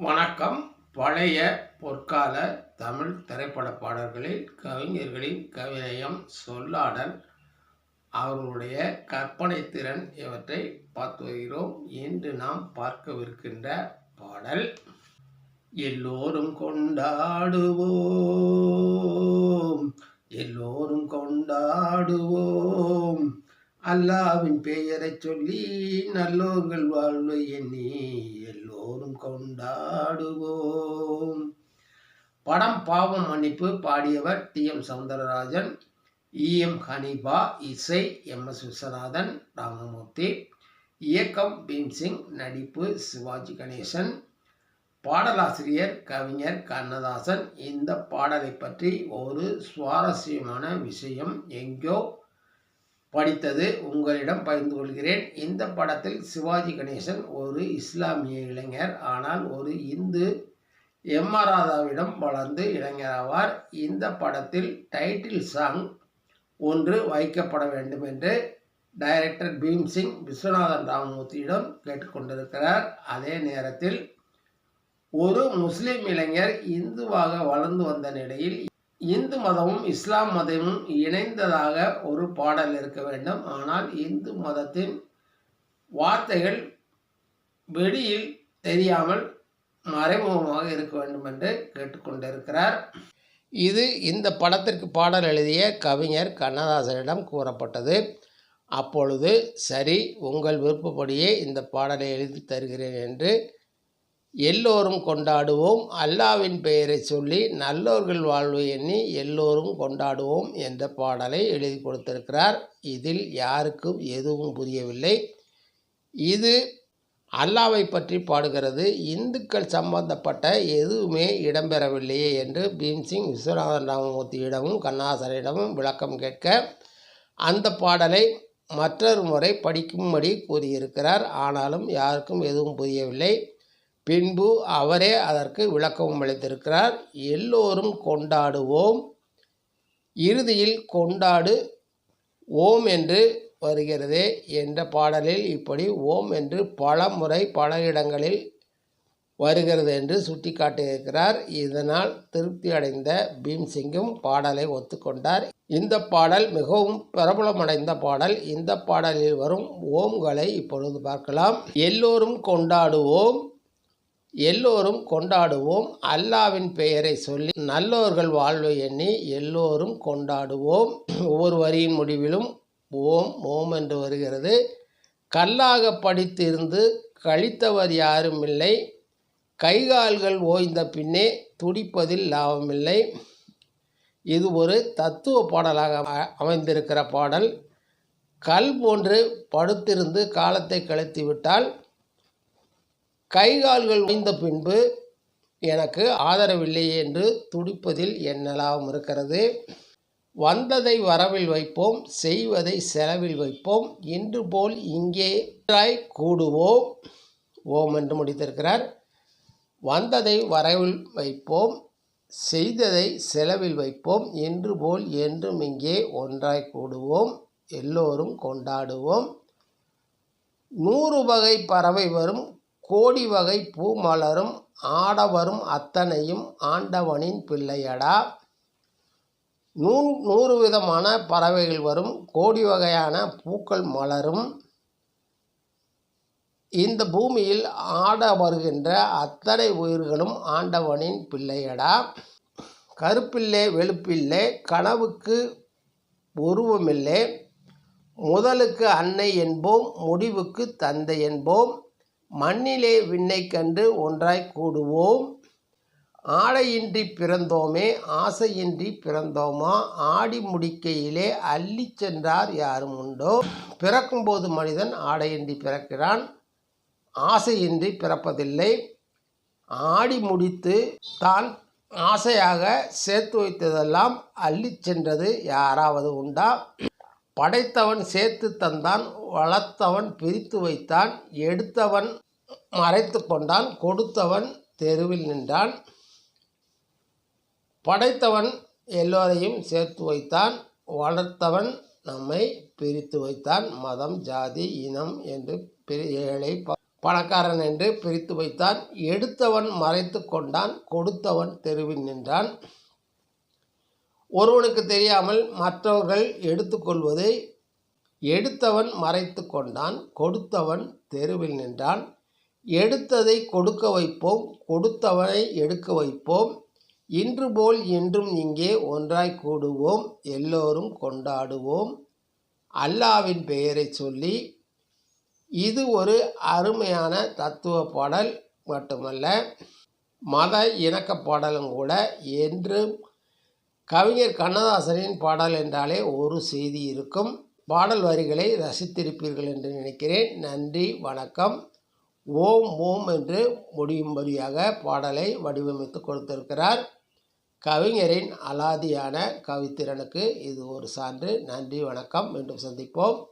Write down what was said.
வணக்கம். பழைய பொற்கால தமிழ் திரைப்பட பாடல்களில் கவிஞர்களின் கவிநயம் சொல்லாடல் அவர்களுடைய கற்பனை திறன் இவற்றை பார்த்து வருகிறோம். இன்று நாம் பார்க்கவிருக்கின்ற பாடல் எல்லோரும் கொண்டாடுவோம். எல்லோரும் கொண்டாடுவோம். அல்லாவின் பெயரை சொல்லி நல்லோர்கள் வாழ்வு எண்ணி தோறும் கொண்டாடுவோம் படம் பாவம் மன்னிப்பு பாடியவர் T. M. Soundararajan E. M. Haneefa இசை எம். எஸ். விஸ்வநாதன் ராமமூர்த்தி இயக்கம் பீம்சிங் நடிப்பு சிவாஜி கணேசன் பாடலாசிரியர் கவிஞர் கண்ணதாசன். இந்த பாடலை பற்றி ஒரு சுவாரஸ்யமான விஷயம் எங்கோ படித்தது உங்களிடம் பகிர்ந்து கொள்கிறேன். இந்த படத்தில் சிவாஜி கணேசன் ஒரு இஸ்லாமிய இளைஞர். ஆனால் ஒரு இந்து எம் ஆர் ராதாவிடம் வளர்ந்து இளைஞராவார் இந்த படத்தில் டைட்டில் சாங் ஒன்று வைக்கப்பட வேண்டும் என்று டைரக்டர் பீம்சிங் விஸ்வநாதன் ராமமூர்த்தியிடம் கேட்டுக்கொண்டிருக்கிறார். அதே நேரத்தில் ஒரு முஸ்லிம் இளைஞர் இந்துவாக வளர்ந்து வந்த நிலையில் இந்து மதமும் இஸ்லாம் மதமும் இணைந்ததாக ஒரு பாடல் இருக்க வேண்டும். ஆனால் இந்து மதத்தின் வார்த்தைகள் வெளியில் தெரியாமல் மறைமுகமாக இருக்க வேண்டும் என்று கேட்டுக்கொண்டிருக்கிறார். இது இந்த படத்திற்கு பாடல் எழுதிய கவிஞர் கண்ணதாசனிடம் கூறப்பட்டது. அப்பொழுது சரி உங்கள் விருப்பப்படியே இந்த பாடலை எழுதி தருகிறேன் என்று எல்லோரும் கொண்டாடுவோம். அல்லாவின் பெயரை சொல்லி நல்லோர்கள் வாழ்வு எண்ணி எல்லோரும் கொண்டாடுவோம் என்ற பாடலை எழுதி கொடுத்திருக்கிறார். இதில் யாருக்கும் எதுவும் புரியவில்லை. இது அல்லாவை பற்றி பாடுகிறது. இந்துக்கள் சம்பந்தப்பட்ட எதுவுமே இடம்பெறவில்லையே என்று பீம்சிங் விஸ்வநாதன் ராமமூர்த்தியிடமும் கண்ணாசரிடமும் விளக்கம் கேட்க அந்த பாடலை மற்றொரு முறை படிக்கும்படி கூறியிருக்கிறார். ஆனாலும் யாருக்கும் எதுவும் புரியவில்லை. பின்பு அவரே அதற்கு விளக்கமும் அளித்திருக்கிறார் எல்லோரும் கொண்டாடுவோம். இறுதியில் கொண்டாடு ஓம் என்று வருகிறதே என்ற பாடலில் இப்படி ஓம் என்று பல முறை பல இடங்களில் வருகிறது என்று சுட்டிக்காட்டியிருக்கிறார். இதனால் திருப்தி அடைந்த பீம்சிங்கும் பாடலை ஒத்துக்கொண்டார். இந்த பாடல் மிகவும் பிரபலமடைந்த பாடல். இந்த பாடலில் வரும் ஓம்களை இப்பொழுது பார்க்கலாம். எல்லோரும் கொண்டாடுவோம். எல்லோரும் கொண்டாடுவோம். அல்லாவின் பெயரை சொல்லி நல்லோர்கள் வாழ்வை எண்ணி எல்லோரும் கொண்டாடுவோம். ஒவ்வொரு வரியின் முடிவிலும் ஓம் ஓம் என்று வருகிறது. கல்லாக படித்திருந்து கழித்தவர் யாரும் இல்லை கைகால்கள் ஓய்ந்த பின்னே துடிப்பதில் லாபமில்லை. இது ஒரு தத்துவ பாடலாக அமைந்திருக்கிற பாடல். கல் போன்று படுத்திருந்து காலத்தை கை கைகால்கள் உடைந்த பின்பு எனக்கு ஆதரவில்லை என்று துடிப்பதில் என்னலாம் இருக்கிறது. வந்ததை வரவில் வைப்போம் செய்வதை செலவில் வைப்போம் இன்று போல் இங்கே கூடுவோம் ஓம் என்று முடித்திருக்கிறார். வந்ததை வரவில் வைப்போம் செய்ததை செலவில் வைப்போம் என்று போல் என்றும் இங்கே ஒன்றாய் கூடுவோம் எல்லோரும் கொண்டாடுவோம். நூறு வகை பறவை வரும் கோடி வகை பூ மலரும் ஆடவரும் அத்தனையும் ஆண்டவனின் பிள்ளையடா. நூ நூறு விதமான பறவைகள் வரும். கோடி வகையான பூக்கள் மலரும். இந்த பூமியில் ஆட வருகின்ற அத்தனை உயிர்களும் ஆண்டவனின் பிள்ளையடா. கருப்பில்லே வெளுப்பில்லே கனவுக்கு உருவமில்லை. முதலுக்கு அன்னை என்போம் முடிவுக்கு தந்தை என்போம். மண்ணிலே விண்ணை கண்டு ஒன்றாய் கூடுவோம். ஆடையின்றி பிறந்தோமே ஆசையின்றி பிறந்தோமா? ஆடி முடிக்கையிலே அள்ளி சென்றார் யாரும் உண்டோ? பிறக்கும்போது மனிதன் ஆடையின்றி பிறக்கிறான் ஆசையின்றி பிறப்பதில்லை. ஆடி முடித்து தான் ஆசையாக சேர்த்து வைத்ததெல்லாம் அள்ளி சென்றது யாராவது உண்டா? படைத்தவன் சேர்த்து தந்தான் வளர்த்தவன் பிரித்து வைத்தான் எடுத்தவன் மறைத்து கொண்டான் கொடுத்தவன் தெருவில் நின்றான். படைத்தவன் எல்லோரையும் சேர்த்து வைத்தான் வளர்த்தவன் நம்மை பிரித்து வைத்தான். மதம் ஜாதி இனம் என்று பிரி ஏழை பணக்காரன் என்று பிரித்து வைத்தான். எடுத்தவன் மறைத்து கொண்டான் கொடுத்தவன் தெருவில் நின்றான். ஒருவனுக்கு தெரியாமல் மற்றவர்கள் எடுத்துக்கொள்வதை எடுத்தவன் மறைத்து கொண்டான் கொடுத்தவன் தெருவில் நின்றான். எடுத்ததை கொடுக்க வைப்போம் கொடுத்தவனை எடுக்க வைப்போம். இன்று போல் என்றும் இங்கே ஒன்றாய் கூடுவோம் எல்லோரும் கொண்டாடுவோம். அல்லாவின் பெயரை சொல்லி இது ஒரு அருமையான தத்துவ பாடல் மட்டுமல்ல மத இணக்க பாடலும் கூட என்றும் கவிஞர் கண்ணதாசனின் பாடல் என்றாலே ஒரு செய்தி இருக்கும். பாடல் வரிகளை ரசித்திருப்பீர்கள் என்று நினைக்கிறேன். நன்றி வணக்கம். ஓம் ஓம் என்று முடியும்படியாக பாடலை வடிவமைத்து கொடுத்திருக்கிறார். கவிஞரின் அலாதியான கவித்திறனுக்கு இது ஒரு சான்று. நன்றி வணக்கம். மீண்டும் சந்திப்போம்.